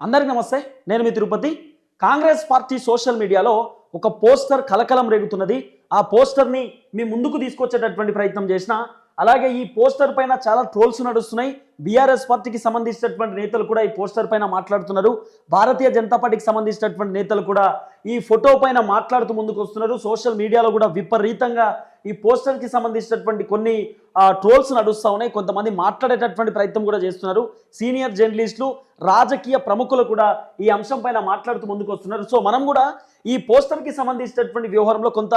అందరికీ నమస్తే నేను మీ తిరుపతి. కాంగ్రెస్ పార్టీ సోషల్ మీడియాలో ఒక పోస్టర్ కలకలం రేగుతున్నది. ఆ పోస్టర్ని మీ ముందుకు తీసుకొచ్చేటటువంటి ప్రయత్నం చేసిన అలాగే ఈ పోస్టర్ పైన చాలా ట్రోల్స్ నడుస్తున్నాయి. బీఆర్ఎస్ పార్టీకి సంబంధించినటువంటి నేతలు కూడా ఈ పోస్టర్ పైన మాట్లాడుతున్నారు. భారతీయ జనతా పార్టీకి సంబంధించినటువంటి నేతలు కూడా ఈ ఫోటో పైన మాట్లాడుతూ ముందుకు వస్తున్నారు సోషల్ మీడియాలో కూడా విపరీతంగా ఈ పోస్టర్కి సంబంధించినటువంటి కొన్ని ట్రోల్స్ నడుస్తూ ఉన్నాయి. కొంతమంది మాట్లాడేటటువంటి ప్రయత్నం కూడా చేస్తున్నారు. సీనియర్ జర్నలిస్టులు రాజకీయ ప్రముఖులు కూడా ఈ అంశం పైన మాట్లాడుతూ ముందుకు వస్తున్నారు. సో మనం కూడా ఈ పోస్టర్కి సంబంధించినటువంటి వ్యవహారంలో కొంత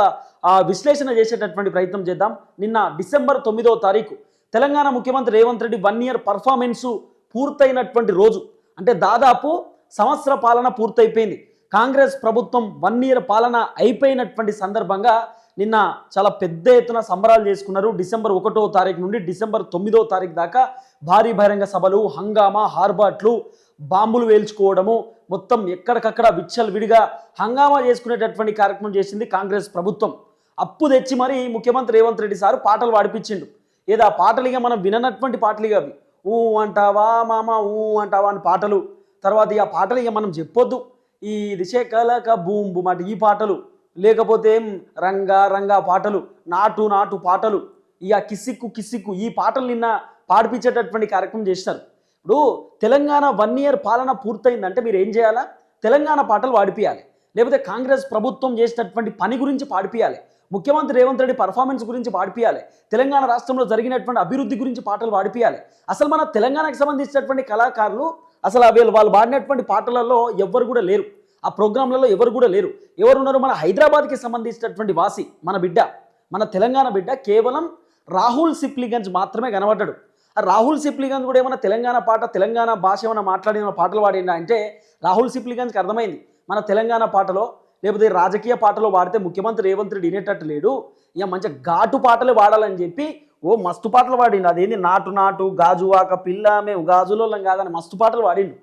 విశ్లేషణ చేసేటటువంటి ప్రయత్నం చేద్దాం. నిన్న డిసెంబర్ తొమ్మిదో తారీఖు తెలంగాణ ముఖ్యమంత్రి Revanth Reddy one year performance పూర్తయినటువంటి రోజు. అంటే దాదాపు సంవత్సర పాలన పూర్తయిపోయింది. కాంగ్రెస్ ప్రభుత్వం వన్ ఇయర్ పాలన అయిపోయినటువంటి సందర్భంగా నిన్న చాలా పెద్ద ఎత్తున సంబరాలు చేసుకున్నారు. డిసెంబర్ ఒకటో తారీఖు నుండి డిసెంబర్ తొమ్మిదో తారీఖు దాకా భారీ బహిరంగ సభలు హంగామా హార్బాట్లు బాంబులు వేల్చుకోవడము మొత్తం ఎక్కడికక్కడ విచ్చలు విడిగా హంగామా చేసుకునేటటువంటి కార్యక్రమం చేసింది కాంగ్రెస్ ప్రభుత్వం. అప్పు తెచ్చి మరి ముఖ్యమంత్రి రేవంత్ రెడ్డి సార్ పాటలు పాడిపించిండు. ఏదో ఆ పాటలు ఇక మనం విననటువంటి పాటలు ఇక అవి. ఊ అంటావా మామ ఊ అంటావా అని పాటలు. తర్వాత ఇక పాటలు ఇక మనం చెప్పొద్దు. ఈ దిశకలక కలక బూంబు మాట ఈ పాటలు. లేకపోతే ఏం రంగా రంగా పాటలు నాటు నాటు పాటలు ఇక కిసిక్కు కిసిక్కు ఈ పాటలు నిన్న పాడిపించేటటువంటి కార్యక్రమం చేసినారు. ఇప్పుడు తెలంగాణ వన్ ఇయర్ పాలన పూర్తయిందంటే మీరు ఏం చేయాలా? తెలంగాణ పాటలు పాడిపియాలి. లేకపోతే కాంగ్రెస్ ప్రభుత్వం చేసినటువంటి పని గురించి పాడిపియాలి. ముఖ్యమంత్రి రేవంత్ రెడ్డి పర్ఫార్మెన్స్ గురించి పాడిపియాలి. తెలంగాణ రాష్ట్రంలో జరిగినటువంటి అభివృద్ధి గురించి పాటలు పాడిపియాలి. అసలు మన తెలంగాణకు సంబంధించినటువంటి కళాకారులు అసలు వీళ్ళు వాళ్ళు పాడినటువంటి పాటలలో ఎవ్వరు కూడా లేరు. ఆ ప్రోగ్రాంలలో ఎవరు కూడా లేరు. ఎవరున్నారు? మన హైదరాబాద్కి సంబంధించినటువంటి వాసి మన బిడ్డ మన తెలంగాణ బిడ్డ కేవలం రాహుల్ సిప్లిగంజ్ మాత్రమే కనబడ్డాడు. ఆ రాహుల్ సిప్లిగంజ్ కూడా ఏమైనా తెలంగాణ పాట తెలంగాణ భాష ఏమైనా మాట్లాడిన పాటలు పాడిండా అంటే రాహుల్ సిప్లిగంజ్కి అర్థమైంది. మన తెలంగాణ పాటలో లేకపోతే రాజకీయ పాటలో వాడితే ముఖ్యమంత్రి రేవంత్ రెడ్డి వినేటట్టు లేడు. ఇక మంచిగా ఘాటు పాటలే వాడాలని చెప్పి ఓ మస్తు పాటలు పాడిండు అదేంది? నాటు నాటు గాజువాక పిల్ల మేము కాదని మస్తు పాటలు పాడిండు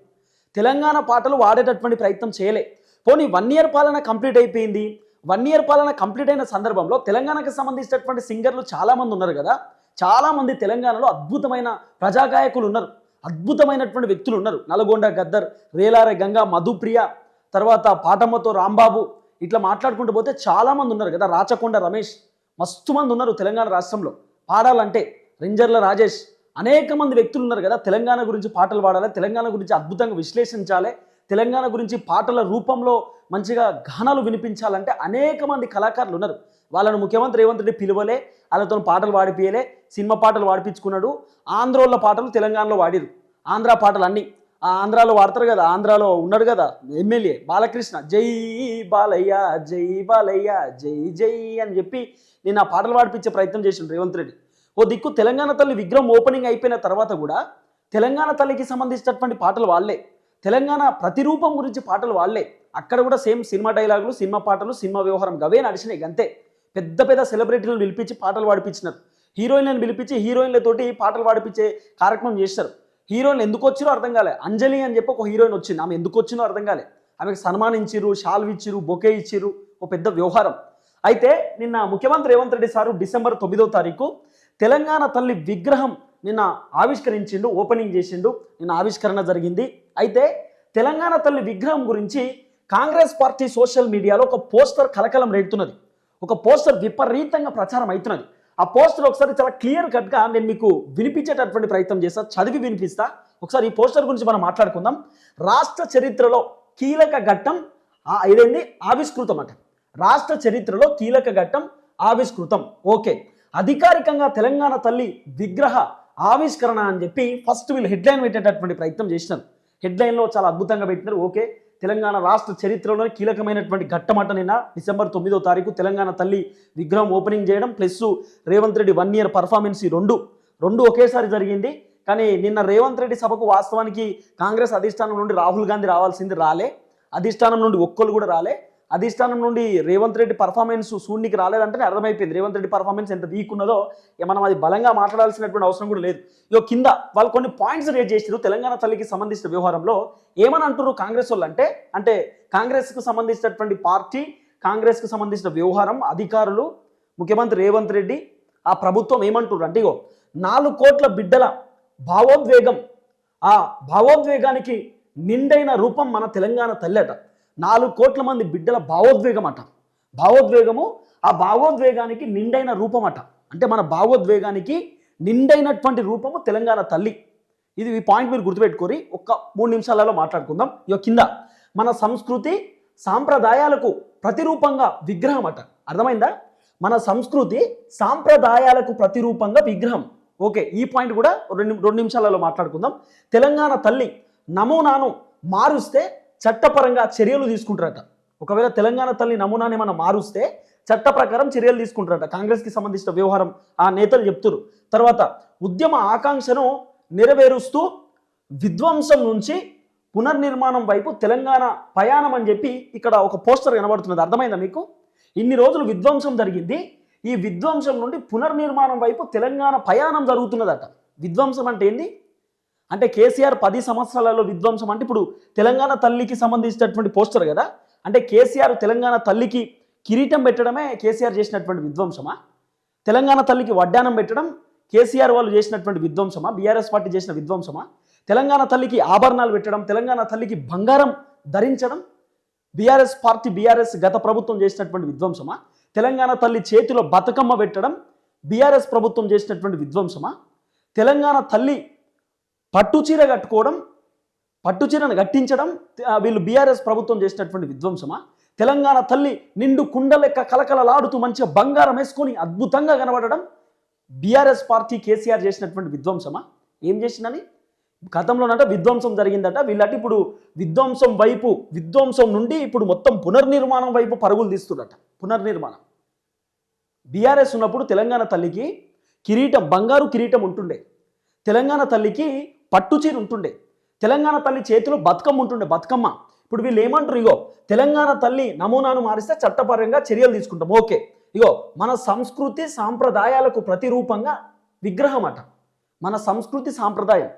తెలంగాణ పాటలు వాడేటటువంటి ప్రయత్నం చేయలే. పోనీ వన్ ఇయర్ పాలన కంప్లీట్ అయిపోయింది. వన్ ఇయర్ పాలన కంప్లీట్ అయిన సందర్భంలో తెలంగాణకు సంబంధించినటువంటి సింగర్లు చాలామంది ఉన్నారు కదా. చాలామంది తెలంగాణలో అద్భుతమైన ప్రజాగాయకులు ఉన్నారు. అద్భుతమైనటువంటి వ్యక్తులు ఉన్నారు. నల్గొండ గద్దర్ రేలారె గంగా మధుప్రియ తర్వాత పాటమ్మతో రాంబాబు ఇట్లా మాట్లాడుకుంటూ పోతే చాలామంది ఉన్నారు కదా. రాచకొండ రమేష్ మస్తు మంది ఉన్నారు తెలంగాణ రాష్ట్రంలో. పాడాలంటే రింజర్ల రాజేష్ అనేక మంది వ్యక్తులు ఉన్నారు కదా తెలంగాణ గురించి పాటలు పాడాలి తెలంగాణ గురించి అద్భుతంగా విశ్లేషించాలి తెలంగాణ గురించి పాటల రూపంలో మంచిగా గానాలు వినిపించాలంటే అనేక మంది కళాకారులు ఉన్నారు. వాళ్ళను ముఖ్యమంత్రి రేవంత్ రెడ్డి పిలువలే వాళ్ళతో పాటలు పాడిపియలే సినిమా పాటలు పాడిపించుకున్నాడు ఆంధ్రోళ్ళ పాటలు తెలంగాణలో వాడిరు ఆంధ్ర పాటలు అన్నీ. ఆ ఆంధ్రాలో వాడతారు కదా ఆంధ్రాలో ఉన్నాడు కదా ఎమ్మెల్యే బాలకృష్ణ జై బాలయ్య జై బాలయ్య జై జై అని చెప్పి నేను ఆ పాటలు పాడిపించే ప్రయత్నం చేసిండు రేవంత్ రెడ్డి. ఓ దిక్కు తెలంగాణ తల్లి విగ్రహం ఓపెనింగ్ అయిపోయిన తర్వాత కూడా తెలంగాణ తల్లికి సంబంధించినటువంటి పాటలు వాళ్ళే. తెలంగాణ ప్రతిరూపం గురించి పాటలు వాళ్ళే. అక్కడ కూడా సేమ్ సినిమా డైలాగులు సినిమా పాటలు సినిమా వ్యవహారం గవే నడిచినాయి అంతే పెద్ద పెద్ద సెలబ్రిటీలను పిలిపించి పాటలు పాడిపించినారు. హీరోయిన్లను పిలిపించి హీరోయిన్లతోటి పాటలు పాడిపించే కార్యక్రమం చేస్తారు హీరోయిన్ ఎందుకు వచ్చిరో అర్థం కాలే. అంజలి అని చెప్పి ఒక హీరోయిన్ వచ్చింది. ఆమె ఎందుకు వచ్చిందో అర్థం కాలే. ఆమెకు సన్మానించిరు షాల్వ్ ఇచ్చిరు బొకే ఇచ్చిరు ఓ పెద్ద వ్యవహారం. అయితే నిన్న ముఖ్యమంత్రి రేవంత్ రెడ్డి సారు డిసెంబర్ తొమ్మిదో తారీఖు తెలంగాణ తల్లి విగ్రహం నిన్న ఆవిష్కరించిండు ఓపెనింగ్ చేసిండు నిన్న ఆవిష్కరణ జరిగింది. అయితే తెలంగాణ తల్లి విగ్రహం గురించి కాంగ్రెస్ పార్టీ సోషల్ మీడియాలో ఒక పోస్టర్ కలకలం రేడుతున్నది. ఒక పోస్టర్ విపరీతంగా ప్రచారం అవుతున్నది. ఆ పోస్టర్ ఒకసారి చాలా క్లియర్ కట్గా నేను మీకు వినిపించేటటువంటి ప్రయత్నం చేస్తా చదివి వినిపిస్తా. ఒకసారి ఈ పోస్టర్ గురించి మనం మాట్లాడుకుందాం. రాష్ట్ర చరిత్రలో కీలక ఘట్టం ఆ- ఆవిష్కృతం అంట. రాష్ట్ర చరిత్రలో కీలక ఘట్టం ఆవిష్కృతం. ఓకే. అధికారికంగా తెలంగాణ తల్లి విగ్రహ ఆవిష్కరణ అని చెప్పి ఫస్ట్ వీళ్ళు హెడ్లైన్ పెట్టేటటువంటి ప్రయత్నం చేసినారు. హెడ్లైన్లో చాలా అద్భుతంగా పెట్టినారు. ఓకే తెలంగాణ రాష్ట్ర చరిత్రలో కీలకమైనటువంటి ఘట్టమట నిన్న డిసెంబర్ తొమ్మిదో తారీఖు తెలంగాణ తల్లి విగ్రహం ఓపెనింగ్ చేయడం plus Revanth Reddy one year performance ఈ రెండు. రెండు ఒకేసారి జరిగింది. కానీ నిన్న రేవంత్ రెడ్డి సభకు వాస్తవానికి కాంగ్రెస్ అధిష్టానం నుండి రాహుల్ గాంధీ రావాల్సింది రాలే. అధిష్టానం నుండి ఒక్కరు కూడా రాలే. అధిష్టానం నుండి రేవంత్ రెడ్డి పర్ఫార్మెన్స్ శూన్యకి రాలేదంటేనే అర్థమైపోయింది. రేవంత్ రెడ్డి పర్ఫార్మెన్స్ ఎంత వీక్ ఉన్నదో మనం అది బలంగా మాట్లాడాల్సినటువంటి అవసరం కూడా లేదు. ఇక కింద వాళ్ళు కొన్ని పాయింట్స్ రేట్ చేసారు తెలంగాణ తల్లికి సంబంధించిన వ్యవహారంలో ఏమని అంటారు కాంగ్రెస్ వాళ్ళు అంటే అంటే కాంగ్రెస్కు సంబంధించినటువంటి పార్టీ కాంగ్రెస్కు సంబంధించిన వ్యవహారం అధికారులు ముఖ్యమంత్రి రేవంత్ రెడ్డి ఆ ప్రభుత్వం ఏమంటారు అంటే ఇగో నాలుగు కోట్ల బిడ్డల భావోద్వేగం ఆ భావోద్వేగానికి నిండైన రూపం మన తెలంగాణ తల్లి అట. నాలుగు కోట్ల మంది బిడ్డల భావోద్వేగం అట భావోద్వేగము ఆ భావోద్వేగానికి నిండైన రూపం అట అంటే మన భావోద్వేగానికి నిండైనటువంటి రూపము తెలంగాణ తల్లి. ఇది ఈ పాయింట్ మీరు గుర్తుపెట్టుకొని ఒక్క మూడు నిమిషాలలో మాట్లాడుకుందాం. ఇక కింద. మన సంస్కృతి సాంప్రదాయాలకు ప్రతిరూపంగా విగ్రహం అట అర్థమైందా? మన సంస్కృతి సాంప్రదాయాలకు ప్రతిరూపంగా విగ్రహం. ఓకే ఈ పాయింట్ కూడా రెండు రెండు నిమిషాలలో మాట్లాడుకుందాం. తెలంగాణ తల్లి నమూనాను మారుస్తే చట్టపరంగా చర్యలు తీసుకుంటారట. ఒకవేళ తెలంగాణ తల్లి నమూనాని మనం మారుస్తే చట్ట ప్రకారం చర్యలు తీసుకుంటారట. కాంగ్రెస్కి సంబంధించిన వ్యవహారం ఆ నేతలు చెప్తున్నారు తర్వాత ఉద్యమ ఆకాంక్షను నెరవేరుస్తూ విధ్వంసం నుంచి పునర్నిర్మాణం వైపు తెలంగాణ ప్రయాణం అని చెప్పి ఇక్కడ ఒక పోస్టర్ కనబడుతున్నది. అర్థమైందా మీకు? ఇన్ని రోజులు విధ్వంసం జరిగింది. ఈ విధ్వంసం నుండి పునర్నిర్మాణం వైపు తెలంగాణ ప్రయాణం జరుగుతున్నదట. విధ్వంసం అంటే ఏంది? అంటే కేసీఆర్ పది సంవత్సరాలలో విధ్వంసం అంటే ఇప్పుడు తెలంగాణ తల్లికి సంబంధించినటువంటి పోస్టర్ కదా? అంటే కేసీఆర్ తెలంగాణ తల్లికి కిరీటం పెట్టడమే కేసీఆర్ చేసినటువంటి విధ్వంసమా? తెలంగాణ తల్లికి వడ్డానం పెట్టడం కేసీఆర్ వాళ్ళు చేసినటువంటి విధ్వంసమా? బీఆర్ఎస్ పార్టీ చేసిన విధ్వంసమా? తెలంగాణ తల్లికి ఆభరణాలు పెట్టడం తెలంగాణ తల్లికి బంగారం ధరించడం బీఆర్ఎస్ పార్టీ బీఆర్ఎస్ గత ప్రభుత్వం చేసినటువంటి విధ్వంసమా? తెలంగాణ తల్లి చేతిలో బతుకమ్మ పెట్టడం బీఆర్ఎస్ ప్రభుత్వం చేసినటువంటి విధ్వంసమా? తెలంగాణ తల్లి పట్టుచీర కట్టుకోవడం పట్టుచీరను కట్టించడం వీళ్ళు బీఆర్ఎస్ ప్రభుత్వం చేసినటువంటి విధ్వంసమా? తెలంగాణ తల్లి నిండు కుండలెక్క కలకలలాడుతూ మంచిగా బంగారం వేసుకొని అద్భుతంగా కనబడడం బీఆర్ఎస్ పార్టీ కేసీఆర్ చేసినటువంటి విధ్వంసమా? ఏం చేసిందని? గతంలోనట విధ్వంసం జరిగిందట. వీళ్ళటి ఇప్పుడు విధ్వంసం వైపు విధ్వంసం నుండి ఇప్పుడు మొత్తం పునర్నిర్మాణం వైపు పరుగులు తీస్తున్నట. పునర్నిర్మాణం. బీఆర్ఎస్ ఉన్నప్పుడు తెలంగాణ తల్లికి కిరీటం బంగారు కిరీటం ఉంటుండే. తెలంగాణ తల్లికి పట్టుచీర ఉంటుండే. తెలంగాణ తల్లి చేతిలో బతుకమ్మ ఉంటుండే బతుకమ్మ. ఇప్పుడు వీళ్ళు ఏమంటారు ఇగో తెలంగాణ తల్లి నమూనాను మారిస్తే చట్టపరంగా చర్యలు తీసుకుంటాం. ఓకే. ఇగో మన సంస్కృతి సాంప్రదాయాలకు ప్రతిరూపంగా విగ్రహం అట మన సంస్కృతి సాంప్రదాయం.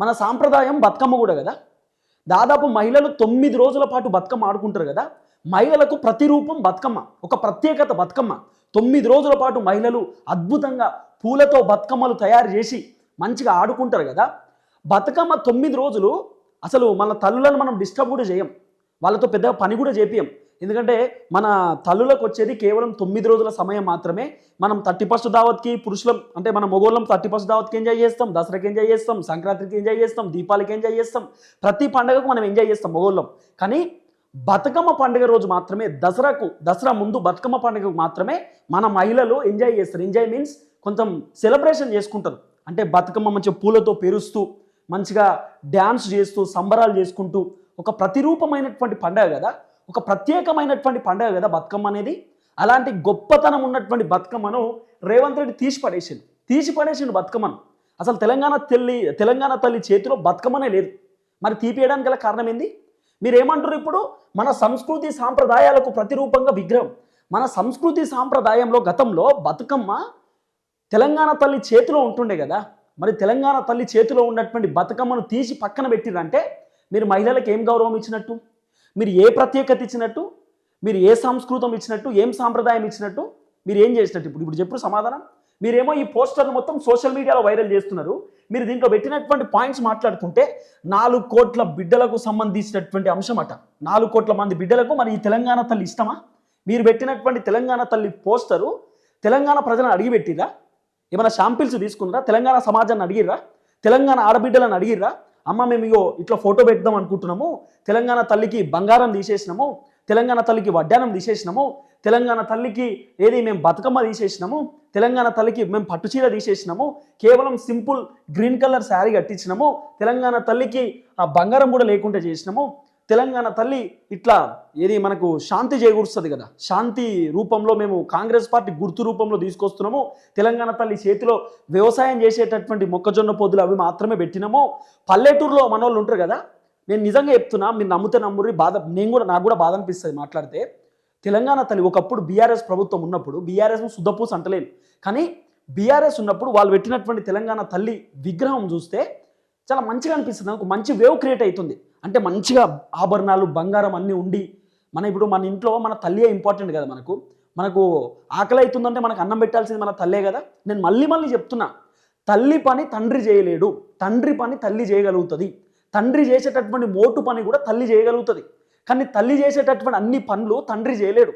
మన సాంప్రదాయం బతుకమ్మ కూడా కదా? దాదాపు మహిళలు తొమ్మిది రోజుల పాటు బతుకమ్మ ఆడుకుంటారు కదా? మహిళలకు ప్రతిరూపం బతుకమ్మ. ఒక ప్రత్యేకత బతుకమ్మ. తొమ్మిది రోజుల పాటు మహిళలు అద్భుతంగా పూలతో బతుకమ్మలు తయారు చేసి మంచిగా ఆడుకుంటారు కదా? బతుకమ్మ తొమ్మిది రోజులు అసలు మన తల్లులను మనం డిస్టర్బ్ కూడా చేయం. వాళ్ళతో పెద్ద పని కూడా చేపియం. ఎందుకంటే మన తల్లులకు వచ్చేది కేవలం తొమ్మిది రోజుల సమయం మాత్రమే. మనం థర్టీ ఫస్ట్ దావత్కి పురుషులం అంటే మన మొగోళ్ళం థర్టీ ఫస్ట్ దావత్కి ఎంజాయ్ చేస్తాం. దసరాకి ఎంజాయ్ చేస్తాం. సంక్రాంతికి ఎంజాయ్ చేస్తాం. దీపాలకి ఎంజాయ్ చేస్తాం. ప్రతి పండుగకు మనం ఎంజాయ్ చేస్తాం మొగోళ్ళం. కానీ బతుకమ్మ పండుగ రోజు మాత్రమే దసరాకు దసరా ముందు బతుకమ్మ పండుగకు మాత్రమే మన మహిళలు ఎంజాయ్ చేస్తారు. ఎంజాయ్ మీన్స్ కొంచెం సెలబ్రేషన్ చేసుకుంటారు. అంటే బతుకమ్మ మంచిగా పూలతో పెరుస్తూ మంచిగా డ్యాన్స్ చేస్తూ సంబరాలు చేసుకుంటూ ఒక ప్రతిరూపమైనటువంటి పండుగ కదా? ఒక ప్రత్యేకమైనటువంటి పండుగ కదా బతుకమ్మ అనేది? అలాంటి గొప్పతనం ఉన్నటువంటి బతుకమ్మను రేవంత్ రెడ్డి తీసి పడేసిండు. తీసి పడేసిండు బతుకమ్మను. అసలు తెలంగాణ తల్లి తెలంగాణ తల్లి చేతిలో బతుకమ్మనే లేదు. మరి తీపియడానికి గల కారణం ఏంది? మీరు ఏమంటారు ఇప్పుడు? మన సంస్కృతి సాంప్రదాయాలకు ప్రతిరూపంగా విగ్రహం. మన సంస్కృతి సాంప్రదాయంలో గతంలో బతుకమ్మ తెలంగాణ తల్లి చేతిలో ఉంటుండే కదా? మరి తెలంగాణ తల్లి చేతిలో ఉన్నటువంటి బతుకమ్మను తీసి పక్కన పెట్టిరంటే మీరు మహిళలకు ఏం గౌరవం ఇచ్చినట్టు? మీరు ఏ ప్రత్యేకత ఇచ్చినట్టు? మీరు ఏ సంస్కృతం ఇచ్చినట్టు? ఏం సాంప్రదాయం ఇచ్చినట్టు? మీరు ఏం చేసినట్టు? ఇప్పుడు ఇప్పుడు చెప్పు సమాధానం. మీరేమో ఈ పోస్టర్ను మొత్తం సోషల్ మీడియాలో వైరల్ చేస్తున్నారు. మీరు దీంట్లో పెట్టినటువంటి పాయింట్స్ మాట్లాడుకుంటే నాలుగు కోట్ల బిడ్డలకు సంబంధించినటువంటి అంశం అట నాలుగు కోట్ల మంది బిడ్డలకు మరి ఈ తెలంగాణ తల్లి ఇష్టమా? మీరు పెట్టినటువంటి తెలంగాణ తల్లి పోస్టరు తెలంగాణ ప్రజలను అడిగి పెట్టిరా ఏమైనా షాంపిల్స్ తీసుకున్నారా? తెలంగాణ సమాజాన్ని అడిగిర్రా? తెలంగాణ ఆడబిడ్డలను అడిగిర్రా? అమ్మ మేము ఇగో ఇట్లా ఫోటో పెడదాం అనుకుంటున్నాము. తెలంగాణ తల్లికి బంగారం తీసేసినాము. తెలంగాణ తల్లికి వడ్డానం తీసేసినాము. తెలంగాణ తల్లికి ఏది మేము బతుకమ్మ తీసేసినాము. తెలంగాణ తల్లికి మేము పట్టుచీర తీసేసినాము. కేవలం సింపుల్ గ్రీన్ కలర్ శారీ కట్టించినాము. తెలంగాణ తల్లికి ఆ బంగారం కూడా లేకుండా చేసినాము. తెలంగాణ తల్లి ఇట్లా ఏది మనకు శాంతి చేకూరుస్తుంది కదా. శాంతి రూపంలో మేము కాంగ్రెస్ పార్టీ గుర్తు రూపంలో తీసుకొస్తున్నాము. తెలంగాణ తల్లి చేతిలో వ్యవసాయం చేసేటటువంటి మొక్కజొన్న పొద్దులు అవి మాత్రమే పెట్టినాము. పల్లెటూరులో మనోళ్ళు ఉంటారు కదా. నేను నిజంగా చెప్తున్నా మీరు నమ్మితే నమ్మురి బాధ నేను కూడా నాకు కూడా బాధ అనిపిస్తుంది మాట్లాడితే. తెలంగాణ తల్లి ఒకప్పుడు బీఆర్ఎస్ ప్రభుత్వం ఉన్నప్పుడు బీఆర్ఎస్ శుద్ధపూస అంటలేను కానీ బీఆర్ఎస్ ఉన్నప్పుడు వాళ్ళు పెట్టినటువంటి తెలంగాణ తల్లి విగ్రహం చూస్తే చాలా మంచిగా అనిపిస్తుంది. నాకు మంచి వేవ్ క్రియేట్ అవుతుంది. అంటే మంచిగా ఆభరణాలు బంగారం అన్నీ ఉండి మన ఇప్పుడు మన ఇంట్లో మన తల్లియే ఇంపార్టెంట్ కదా మనకు. మనకు ఆకలి అవుతుందంటే మనకు అన్నం పెట్టాల్సింది మన తల్లే కదా. నేను మళ్ళీ మళ్ళీ చెప్తున్నా తల్లి పని తండ్రి చేయలేడు. తండ్రి పని తల్లి చేయగలుగుతుంది. తండ్రి చేసేటటువంటి మోటు పని కూడా తల్లి చేయగలుగుతుంది. కానీ తల్లి చేసేటటువంటి అన్ని పనులు తండ్రి చేయలేడు.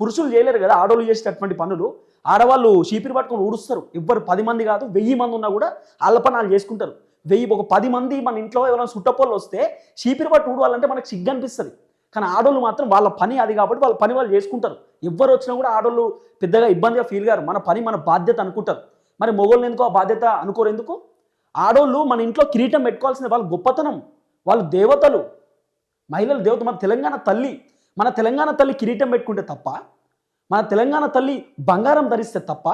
పురుషులు చేయలేరు కదా ఆడవాళ్ళు చేసేటటువంటి పనులు. ఆడవాళ్ళు చీపిరి పట్టుకొని ఊడుస్తారు. ఎవ్వరు పది మంది కాదు వెయ్యి మంది ఉన్నా కూడా వాళ్ళ చేసుకుంటారు. వెయ్యి ఒక పది మంది మన ఇంట్లో ఎవరైనా సుట్టపోళ్ళు వస్తే చీపిరి పట్టు ఊడవాలంటే మనకు సిగ్గు అనిపిస్తుంది. కానీ ఆడోళ్ళు మాత్రం వాళ్ళ పని అది కాబట్టి వాళ్ళ పని వాళ్ళు చేసుకుంటారు. ఎవ్వరు వచ్చినా కూడా ఆడోళ్ళు పెద్దగా ఇబ్బందిగా ఫీల్ గారు మన పని మన బాధ్యత అనుకుంటారు. మరి మొగోళ్ళు ఎందుకు ఆ బాధ్యత అనుకోరు ఎందుకు? ఆడోళ్ళు మన ఇంట్లో కిరీటం పెట్టుకోవాల్సిన వాళ్ళ గొప్పతనం వాళ్ళు దేవతలు మహిళలు దేవత మన తెలంగాణ తల్లి మన తెలంగాణ తల్లి కిరీటం పెట్టుకుంటే తప్ప మన తెలంగాణ తల్లి బంగారం ధరిస్తే తప్ప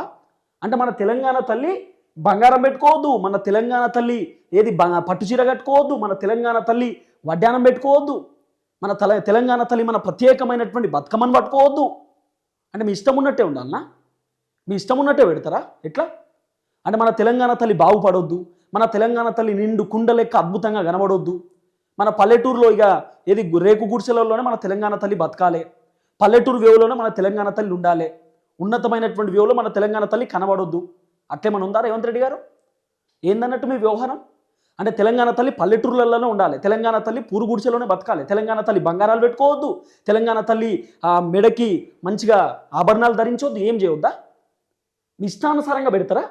అంటే మన తెలంగాణ తల్లి బంగారం పెట్టుకోవద్దు మన తెలంగాణ తల్లి ఏది బ- పట్టు చీర కట్టుకోవద్దు మన తెలంగాణ తల్లి వడ్డానం పెట్టుకోవద్దు మన తల తెలంగాణ తల్లి మన ప్రత్యేకమైనటువంటి బతుకమ్మను పట్టుకోవద్దు. అంటే మీ ఇష్టం ఉన్నట్టే ఉండాలనా మీ ఇష్టం ఉన్నట్టే పెడతారా? ఎట్లా? అంటే మన తెలంగాణ తల్లి బాగుపడొద్దు మన తెలంగాణ తల్లి నిండు కుండ లెక్క అద్భుతంగా కనబడొద్దు. మన పల్లెటూరులో ఇక ఏది రేకు గుడిసెలలోనే మన తెలంగాణ తల్లి బతకాలి. పల్లెటూరు వేవులోనే మన తెలంగాణ తల్లి ఉండాలి. ఉన్నతమైనటువంటి వేవులో మన తెలంగాణ తల్లి కనబడొద్దు. అట్లేమని ఉందా రేవంత్ రెడ్డి గారు? ఏందన్నట్టు మీ వ్యవహారం? అంటే తెలంగాణ తల్లి పల్లెటూర్లలోనే ఉండాలి. తెలంగాణ తల్లి పూరుగుడిచెలోనే బతకాలి. తెలంగాణ తల్లి బంగారాలు పెట్టుకోవద్దు. తెలంగాణ తల్లి మెడకి మంచిగా ఆభరణాలు ధరించవద్దు ఏం చేయొద్దా? మీ ఇష్టానుసారంగా పెడతారా?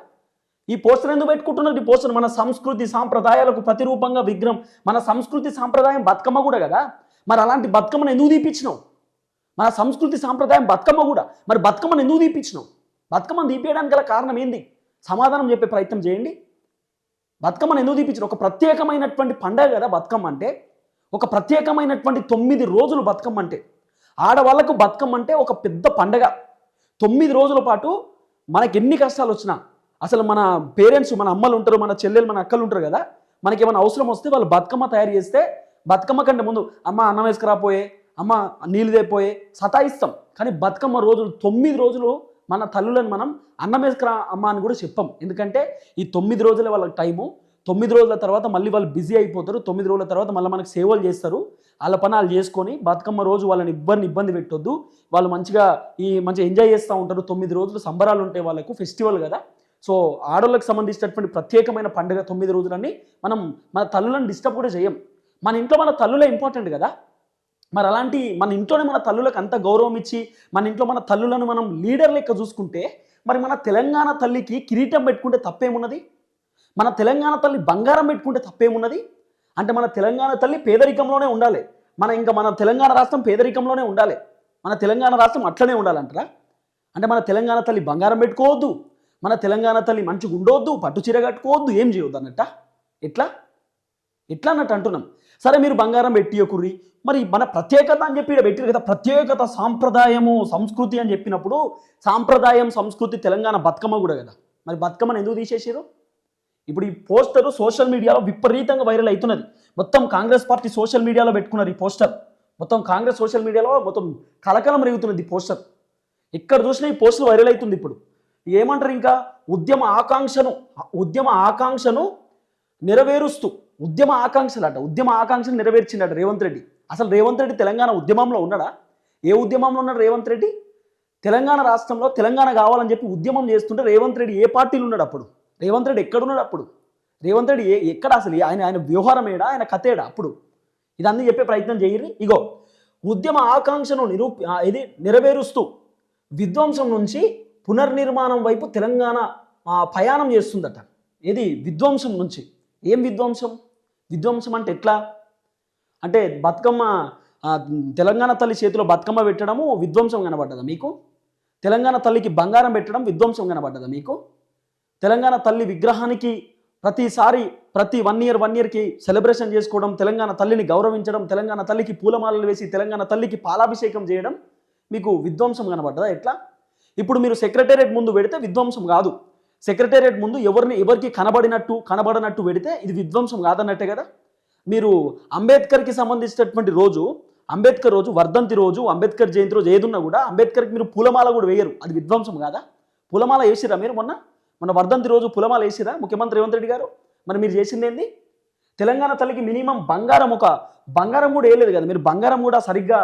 ఈ పోస్టర్ ఎందుకు పెట్టుకుంటున్నారు? ఈ పోస్టర్ మన సంస్కృతి సాంప్రదాయాలకు ప్రతిరూపంగా విగ్రహం. మన సంస్కృతి సాంప్రదాయం బతుకమ్మ కూడా కదా? మరి అలాంటి బతుకమ్మను ఎందుకు తీపించినావు మన సంస్కృతి సాంప్రదాయం బతుకమ్మ కూడా. మరి బతుకమ్మను ఎందుకు తీపించినావు బతుకమ్మను తీపియడానికి గల కారణం ఏంది? సమాధానం చెప్పే ప్రయత్నం చేయండి. బతుకమ్మను ఎందుకు తీపించిన ఒక ప్రత్యేకమైనటువంటి పండగ కదా బతుకమ్మ అంటే. ఒక ప్రత్యేకమైనటువంటి తొమ్మిది రోజులు బతుకమ్మ అంటే. ఆడవాళ్ళకు బతుకమ్మ అంటే ఒక పెద్ద పండగ. తొమ్మిది రోజుల పాటు మనకి ఎన్ని కష్టాలు వచ్చినా అసలు మన పేరెంట్స్ మన అమ్మలు ఉంటారు మన చెల్లెలు మన అక్కలు ఉంటారు కదా. మనకి ఏమైనా అవసరం వస్తే వాళ్ళు బతుకమ్మ తయారు చేస్తే బతుకమ్మ కంటే ముందు అమ్మ అన్నం వేసుకురాపోయే అమ్మ నీళ్ళు దేపోయే సతాయిస్తాం. కానీ బతుకమ్మ రోజులు తొమ్మిది రోజులు మన తల్లులను మనం అన్నం అమ్మ అని కూడా చెప్పాం. ఎందుకంటే ఈ తొమ్మిది రోజుల వాళ్ళకి టైము తొమ్మిది రోజుల తర్వాత మళ్ళీ వాళ్ళు బిజీ అయిపోతారు తొమ్మిది రోజుల తర్వాత మళ్ళీ మనకు సేవలు చేస్తారు. వాళ్ళ పని వాళ్ళు చేసుకొని బతుకమ్మ రోజు వాళ్ళని ఇబ్బంది ఇబ్బంది పెట్టొద్దు. వాళ్ళు మంచిగా ఈ మంచిగా ఎంజాయ్ చేస్తూ ఉంటారు. తొమ్మిది రోజులు సంబరాలు ఉంటాయి వాళ్ళకు ఫెస్టివల్ కదా. సో ఆడోళ్ళకి సంబంధించినటువంటి ప్రత్యేకమైన పండుగ తొమ్మిది రోజులన్నీ మనం మన తల్లులను డిస్టర్బ్ కూడా చేయం. మన ఇంట్లో మన తల్లులే ఇంపార్టెంట్ కదా. మరి అలాంటి మన ఇంట్లోనే మన తల్లులకు అంత గౌరవం ఇచ్చి మన ఇంట్లో మన తల్లులను మనం లీడర్ లెక్క చూసుకుంటే మరి మన తెలంగాణ తల్లికి కిరీటం పెట్టుకుంటే తప్పేమున్నది? మన తెలంగాణ తల్లి బంగారం పెట్టుకుంటే తప్పేమున్నది? అంటే మన తెలంగాణ తల్లి పేదరికంలోనే ఉండాలి. మన ఇంకా మన తెలంగాణ రాష్ట్రం పేదరికంలోనే ఉండాలి. మన తెలంగాణ రాష్ట్రం అట్లనే ఉండాలంటారా? అంటే మన తెలంగాణ తల్లి బంగారం పెట్టుకోవద్దు. మన తెలంగాణ తల్లి మంచిగా ఉండొద్దు పట్టు చీర కట్టుకోవద్దు ఏం చేయొద్దు అన్నట్ట ఎట్లా? ఎట్లా అన్నట్టు అంటున్నాం. సరే మీరు బంగారం పెట్టియకుర్రి మరి మన ప్రత్యేకత అని చెప్పి పెట్టారు కదా ప్రత్యేకత సాంప్రదాయము సంస్కృతి అని చెప్పినప్పుడు సాంప్రదాయం సంస్కృతి తెలంగాణ బతుకమ్మ కూడా కదా. మరి బతుకమ్మను ఎందుకు తీసేసారు ఇప్పుడు ఈ పోస్టర్ సోషల్ మీడియాలో విపరీతంగా వైరల్ అవుతున్నది. మొత్తం కాంగ్రెస్ పార్టీ సోషల్ మీడియాలో పెట్టుకున్నారు ఈ పోస్టర్. మొత్తం కాంగ్రెస్ సోషల్ మీడియాలో మొత్తం కలకలం రేగుతున్నది ఈ పోస్టర్. ఎక్కడ చూసినా ఈ పోస్టర్ వైరల్ అవుతుంది ఇప్పుడు. ఏమంటారు ఇంకా? ఉద్యమ ఆకాంక్షను ఉద్యమ ఆకాంక్షను నెరవేరుస్తూ ఉద్యమ ఆకాంక్షలట ఉద్యమ ఆకాంక్షను నెరవేర్చిండట రేవంత్ రెడ్డి. అసలు రేవంత్ రెడ్డి తెలంగాణ ఉద్యమంలో ఉన్నాడా? ఏ ఉద్యమంలో ఉన్నాడు రేవంత్ రెడ్డి? తెలంగాణ రాష్ట్రంలో తెలంగాణ కావాలని చెప్పి ఉద్యమం చేస్తుంటే రేవంత్ రెడ్డి ఏ పార్టీలు ఉన్నాడు అప్పుడు? రేవంత్ రెడ్డి ఎక్కడున్నాడు అప్పుడు? రేవంత్ రెడ్డి ఏ ఎక్కడ అసలు? ఆయన ఆయన వ్యవహారం ఏడా? ఆయన కథేడా అప్పుడు? ఇదన్నీ చెప్పే ప్రయత్నం చేయరు ఇగో ఉద్యమ ఆకాంక్షను నిరూ ఇది నెరవేరుస్తూ విధ్వంసం నుంచి పునర్నిర్మాణం వైపు తెలంగాణ ప్రయాణం చేస్తుందట. ఇది విధ్వంసం నుంచి. ఏం విధ్వంసం? విధ్వంసం అంటే ఎట్లా? అంటే బతుకమ్మ తెలంగాణ తల్లి చేతిలో బతుకమ్మ పెట్టడము విధ్వంసం కనబడ్డదా మీకు? తెలంగాణ తల్లికి బంగారం పెట్టడం విధ్వంసం కనబడ్డదా మీకు? తెలంగాణ తల్లి విగ్రహానికి ప్రతిసారి ప్రతి వన్ ఇయర్ వన్ ఇయర్కి సెలబ్రేషన్ చేసుకోవడం తెలంగాణ తల్లిని గౌరవించడం తెలంగాణ తల్లికి పూలమాలలు వేసి తెలంగాణ తల్లికి పాలాభిషేకం చేయడం మీకు విధ్వంసం కనబడ్డదా? ఎట్లా? ఇప్పుడు మీరు సెక్రటేరియట్ ముందు పెడితే విధ్వంసం కాదు. సెక్రటేరియట్ ముందు ఎవరిని ఎవరికి కనబడినట్టు కనబడనట్టు పెడితే ఇది విధ్వంసం కాదన్నట్టే కదా? మీరు అంబేద్కర్కి సంబంధించినటువంటి రోజు అంబేద్కర్ రోజు వర్ధంతి రోజు అంబేద్కర్ జయంతి రోజు ఏదున్నా కూడా అంబేద్కర్కి మీరు పూలమాల కూడా వేయరు. అది విధ్వంసం కాదా? పూలమాల వేసిరా మీరు మొన్న? మొన్న వర్ధంతి రోజు పూలమాల వేసిరా ముఖ్యమంత్రి రేవంత్ రెడ్డి గారు? మరి మీరు చేసింది ఏంది? తెలంగాణ తల్లికి మినిమం బంగారం ఒక బంగారం కూడా వేయలేదు కదా. మీరు బంగారం కూడా సరిగ్గా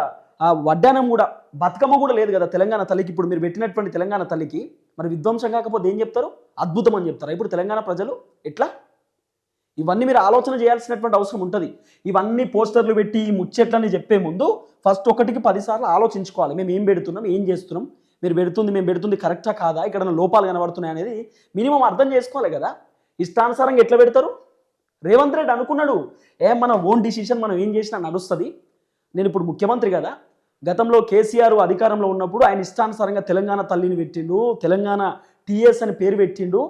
వడ్డానం కూడా బతుకమ్మ కూడా లేదు కదా తెలంగాణ తల్లికి. ఇప్పుడు మీరు పెట్టినటువంటి తెలంగాణ తల్లికి మరి విధ్వంసం కాకపోతే ఏం చెప్తారు? అద్భుతం అని చెప్తారు? ఇప్పుడు తెలంగాణ ప్రజలు ఎట్లా? ఇవన్నీ మీరు ఆలోచన చేయాల్సినటువంటి అవసరం ఉంటుంది. ఇవన్నీ పోస్టర్లు పెట్టి ముచ్చెట్లని ముచ్చట్లని చెప్పే ముందు ఫస్ట్ ఒకటికి పదిసార్లు ఆలోచించుకోవాలి. మేము ఏం పెడుతున్నాం ఏం చేస్తున్నాం మీరు పెడుతుంది మేము పెడుతుంది కరెక్టా కాదా ఇక్కడ లోపాలు కనబడుతున్నాయి అనేది మినిమం అర్థం చేసుకోవాలి కదా. ఇష్టానుసారంగా ఎట్లా పెడతారు? రేవంత్ రెడ్డి అనుకున్నాడు ఏ మన ఓన్ డిసిషన్ మనం ఏం చేసినా నడుస్తుంది. నేను ఇప్పుడు ముఖ్యమంత్రి కదా. గతంలో కేసీఆర్ అధికారంలో ఉన్నప్పుడు ఆయన ఇష్టానుసారంగా తెలంగాణ తల్లిని పెట్టిండు తెలంగాణ టీఎస్ అని పేరు పెట్టిండు.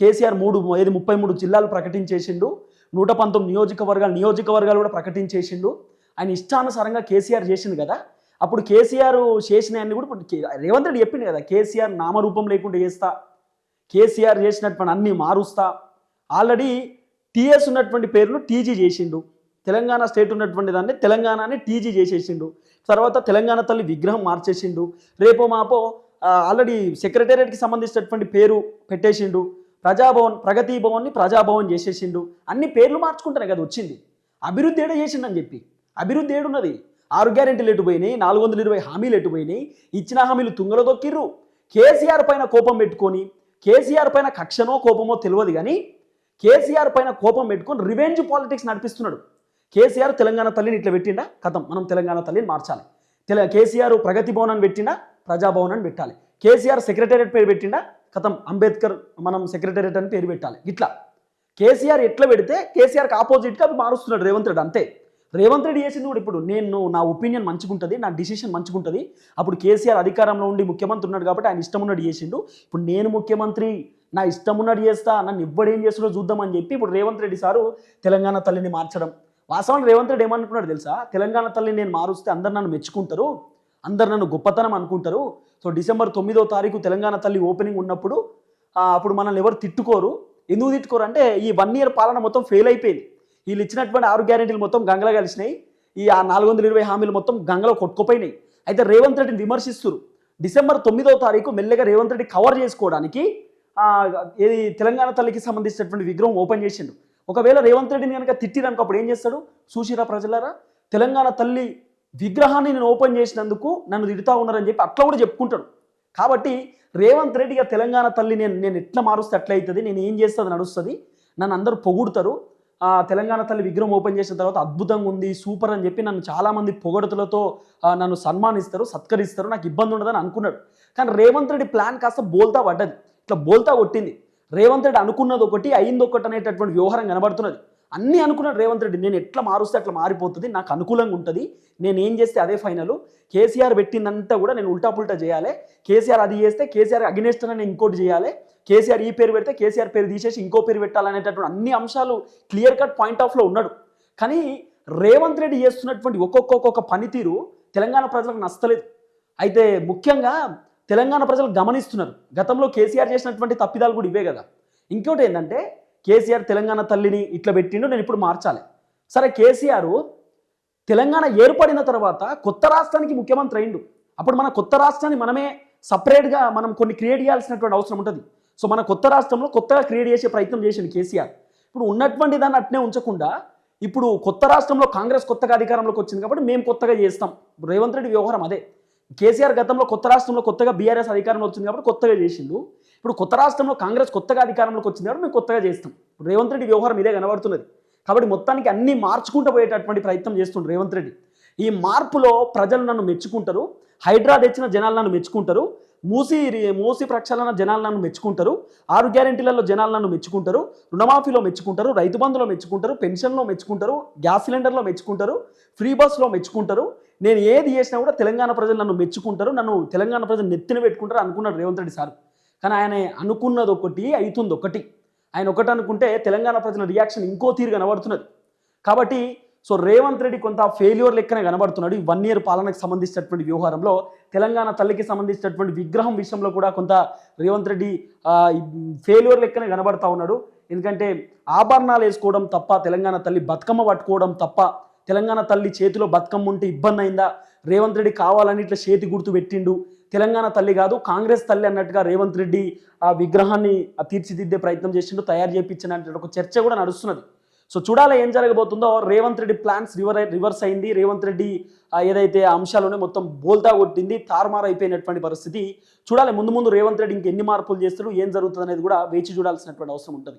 కేసీఆర్ మూడు ఐదు ముప్పై మూడు జిల్లాలు ప్రకటించేసిండు. నూట పంతొమ్మిది నియోజకవర్గాలు నియోజకవర్గాలు కూడా ప్రకటించేసిండు. ఆయన ఇష్టానుసారంగా కేసీఆర్ చేసిండు కదా. అప్పుడు కేసీఆర్ చేసిన అన్ని కూడా ఇప్పుడు రేవంత్ రెడ్డి చెప్పిండు కదా కేసీఆర్ నామరూపం లేకుండా చేస్తా. కేసీఆర్ చేసినటువంటి అన్ని మారుస్తా. ఆల్రెడీ టీఎస్ ఉన్నటువంటి పేరును టీజీ చేసిండు. తెలంగాణ స్టేట్ ఉన్నటువంటి దాన్ని తెలంగాణని టీజీ చేసేసిండు. తర్వాత తెలంగాణ తల్లి విగ్రహం మార్చేసిండు. రేపో మాపో ఆల్రెడీ సెక్రటేరియట్కి సంబంధించినటువంటి పేరు పెట్టేసిండు. ప్రజాభవన్ ప్రగతి భవన్ని ప్రజాభవన్ చేసేసిండు. అన్ని పేర్లు మార్చుకుంటానే కదా వచ్చింది. అభివృద్ధి ఏడ చేసిండని చెప్పి. అభివృద్ధి ఏడున్నది? ఆరు గ్యారెంటీలు ఎటుపోయినాయి నాలుగు వందల ఇరవై హామీలు ఎటుపోయినాయి ఇచ్చిన హామీలు తుంగలో దొక్కిర్రు కేసీఆర్ పైన కోపం పెట్టుకొని కేసీఆర్ పైన కక్షనో కోపమో తెలియదు కానీ కేసీఆర్ పైన కోపం పెట్టుకొని రివెంజ్ పాలిటిక్స్ నడిపిస్తున్నాడు. కేసీఆర్ తెలంగాణ తల్లిని ఇట్లా పెట్టిండా? కథం. మనం తెలంగాణ తల్లిని మార్చాలి. తెల కేసీఆర్ ప్రగతి భవన్ అని పెట్టిండా? ప్రజాభవన్ అని పెట్టాలి. కేసీఆర్ సెక్రటేరియట్ పేరు పెట్టిండా? కథం అంబేద్కర్ మనం సెక్రటేరియట్ అని పేరు పెట్టాలి. ఇట్లా. కేసీఆర్ ఎట్లా పెడితే కేసీఆర్కి ఆపోజిట్గా అవి మారుస్తున్నాడు రేవంత్ రెడ్డి అంతే. రేవంత్ రెడ్డి చేసింది కూడా ఇప్పుడు నేను నా ఒపీనియన్ మంచిగుంటుంది నా డిసిషన్ మంచిగుంటుంది. అప్పుడు కేసీఆర్ అధికారంలో ఉండి ముఖ్యమంత్రి ఉన్నాడు కాబట్టి ఆయన ఇష్టం ఉన్నట్టు చేసిండు. ఇప్పుడు నేను ముఖ్యమంత్రి నా ఇష్టం ఉన్నట్టు చేస్తా నన్ను ఇవ్వడేం చేస్తాడో చూద్దామని చెప్పి ఇప్పుడు రేవంత్ రెడ్డి సారు తెలంగాణ తల్లిని మార్చడం. వాస్తవానికి రేవంత్ రెడ్డి ఏమనుకున్నాడు తెలుసా? తెలంగాణ తల్లిని నేను మారుస్తే అందరు నన్ను మెచ్చుకుంటారు. అందరు నన్ను గొప్పతనం అనుకుంటారు. సో డిసెంబర్ తొమ్మిదో తారీఖు తెలంగాణ తల్లి ఓపెనింగ్ ఉన్నప్పుడు అప్పుడు మనల్ని ఎవరు తిట్టుకోరు. ఎందుకు తిట్టుకోరు అంటే ఈ వన్ ఇయర్ పాలన మొత్తం ఫెయిల్ అయిపోయింది. వీళ్ళు ఇచ్చినటువంటి ఆరు గ్యారెంటీలు మొత్తం గంగలో కలిసినాయి. ఈ ఆ నాలుగు వందల ఇరవై హామీలు మొత్తం గంగలో కొట్టుకుపోయినాయి. అయితే రేవంత్ రెడ్డిని విమర్శిస్తున్నారు. డిసెంబర్ తొమ్మిదో తారీఖు మెల్లగా రేవంత్ రెడ్డి కవర్ చేసుకోవడానికి ఏది తెలంగాణ తల్లికి సంబంధించినటువంటి విగ్రహం ఓపెన్ చేసిండు. ఒకవేళ రేవంత్ రెడ్డిని కనుక తిట్టిరనుకో అప్పుడు ఏం చేస్తాడు? చూసిరా ప్రజలరా? తెలంగాణ తల్లి విగ్రహాన్ని నేను ఓపెన్ చేసినందుకు నన్ను తిడుతా ఉన్నారని చెప్పి అట్లా కూడా చెప్పుకుంటాడు. కాబట్టి రేవంత్ రెడ్డి ఇక తెలంగాణ తల్లి నేను నేను ఎట్లా మారుస్తే అట్లా అవుతుంది నేను ఏం చేస్తుంది నడుస్తుంది నన్ను అందరూ పొగుడుతారు. తెలంగాణ తల్లి విగ్రహం ఓపెన్ చేసిన తర్వాత అద్భుతంగా ఉంది సూపర్ అని చెప్పి నన్ను చాలామంది పొగడుతులతో నన్ను సన్మానిస్తారు సత్కరిస్తారు నాకు ఇబ్బంది ఉండదని అనుకున్నాడు. కానీ రేవంత్ రెడ్డి ప్లాన్ కాస్త బోల్తా పడ్డది. ఇట్లా బోల్తా కొట్టింది. రేవంత్ రెడ్డి అనుకున్నది ఒకటి అయింది ఒకటి అనేటటువంటి వ్యవహారం కనబడుతున్నది. అన్నీ అనుకున్నాడు రేవంత్ రెడ్డి. నేను ఎట్లా మారుస్తే అట్లా మారిపోతుంది నాకు అనుకూలంగా ఉంటుంది. నేను ఏం చేస్తే అదే ఫైనల్ కేసీఆర్ పెట్టిందంతా కూడా నేను ఉల్టా పుల్టా చేయాలి. కేసీఆర్ అది చేస్తే కేసీఆర్ అగ్నేస్ట్ నేను ఇంకోటి చేయాలి. కేసీఆర్ ఈ పేరు పెడితే కేసీఆర్ పేరు తీసేసి ఇంకో పేరు పెట్టాలనేటటువంటి అన్ని అంశాలు క్లియర్ కట్ పాయింట్ ఆఫ్లో ఉన్నాడు. కానీ రేవంత్ రెడ్డి చేస్తున్నటువంటి ఒక్కొక్క ఒక్కొక్క పనితీరు తెలంగాణ ప్రజలకు నచ్చలేదు. అయితే ముఖ్యంగా తెలంగాణ ప్రజలు గమనిస్తున్నారు. గతంలో కేసీఆర్ చేసినటువంటి తప్పిదాలు కూడా ఇవే కదా. ఇంకోటి ఏంటంటే కేసీఆర్ తెలంగాణ తల్లిని ఇట్లా పెట్టిండు నేను ఇప్పుడు మార్చాలి. సరే కేసీఆర్ తెలంగాణ ఏర్పడిన తర్వాత కొత్త రాష్ట్రానికి ముఖ్యమంత్రి అయిండు. అప్పుడు మన కొత్త రాష్ట్రాన్ని మనమే సపరేట్గా మనం కొన్ని క్రియేట్ చేయాల్సినటువంటి అవసరం ఉంటుంది. సో మన కొత్త రాష్ట్రంలో కొత్తగా క్రియేట్ చేసే ప్రయత్నం చేసింది కేసీఆర్. ఇప్పుడు ఉన్నటువంటి దాన్ని అట్నే ఉంచకుండా ఇప్పుడు కొత్త రాష్ట్రంలో కాంగ్రెస్ కొత్తగా అధికారంలోకి వచ్చింది కాబట్టి మేము కొత్తగా చేస్తాం. రేవంత్ రెడ్డి వ్యవహారం అదే. కేసీఆర్ గతంలో కొత్త రాష్ట్రంలో కొత్తగా బీఆర్ఎస్ అధికారంలో వచ్చింది కాబట్టి కొత్తగా చేసిండు. ఇప్పుడు కొత్త రాష్ట్రంలో కాంగ్రెస్ కొత్తగా అధికారంలోకి వచ్చింది కాబట్టి మేము కొత్తగా చేస్తాం. రేవంత్ రెడ్డి వ్యవహారం ఇదే కనబడుతున్నది. కాబట్టి మొత్తానికి అన్ని మార్చుకుంటూ పోయేటటువంటి ప్రయత్నం చేస్తుండ్రు రేవంత్ రెడ్డి. ఈ మార్పులో ప్రజలు నన్ను మెచ్చుకుంటారు. హైడ్రా తెచ్చిన జనాలు నన్ను మెచ్చుకుంటారు. మూసి మూసి ప్రక్షాళన జనాలు నన్ను మెచ్చుకుంటారు. ఆరు గ్యారెంటీలలో జనాలు నన్ను మెచ్చుకుంటారు. రుణమాఫీలో మెచ్చుకుంటారు. రైతు బంధులో మెచ్చుకుంటారు. పెన్షన్లో మెచ్చుకుంటారు. గ్యాస్ సిలిండర్లో మెచ్చుకుంటారు. ఫ్రీ బస్లో మెచ్చుకుంటారు. నేను ఏది చేసినా కూడా తెలంగాణ ప్రజలు నన్ను మెచ్చుకుంటారు నన్ను తెలంగాణ ప్రజలు నెత్తిన పెట్టుకుంటారు అనుకున్నాడు రేవంత్ రెడ్డి సార్. కానీ ఆయన అనుకున్నది ఒకటి అవుతుంది ఒకటి. ఆయన ఒకటి అనుకుంటే తెలంగాణ ప్రజల రియాక్షన్ ఇంకో తీరు కనబడుతున్నది. కాబట్టి సో రేవంత్ రెడ్డి కొంత ఫెయిల్యూర్ లెక్కనే కనబడుతున్నాడు. ఈ వన్ ఇయర్ పాలనకు సంబంధించినటువంటి వ్యవహారంలో తెలంగాణ తల్లికి సంబంధించినటువంటి విగ్రహం విషయంలో కూడా కొంత రేవంత్ రెడ్డి ఫెయిల్యూర్ లెక్కనే కనబడతా ఉన్నాడు. ఎందుకంటే ఆభరణాలు వేసుకోవడం తప్ప తెలంగాణ తల్లి బతుకమ్మ పట్టుకోవడం తప్ప తెలంగాణ తల్లి చేతిలో బతుకమ్మ ఉంటే ఇబ్బంది అయిందా రేవంత్ రెడ్డి కావాలని ఇట్లా చేతి గుర్తు పెట్టిండు. తెలంగాణ తల్లి కాదు కాంగ్రెస్ తల్లి అన్నట్టుగా రేవంత్ రెడ్డి ఆ విగ్రహాన్ని తీర్చిదిద్దే ప్రయత్నం చేసిండు తయారు చేయించిన ఒక చర్చ కూడా నడుస్తున్నది. సో చూడాలి ఏం జరగబోతుందో. Revanth Reddy plans river reverse అయింది. రేవంత్ రెడ్డి ఏదైతే ఆ మొత్తం బోల్తా కొట్టింది తారుమారు అయిపోయినటువంటి పరిస్థితి. చూడాలి ముందు ముందు రేవంత్ రెడ్డి ఇంకెన్ని మార్పులు చేస్తారు ఏం జరుగుతుంది అనేది కూడా వేచి చూడాల్సినటువంటి అవసరం ఉంటుంది.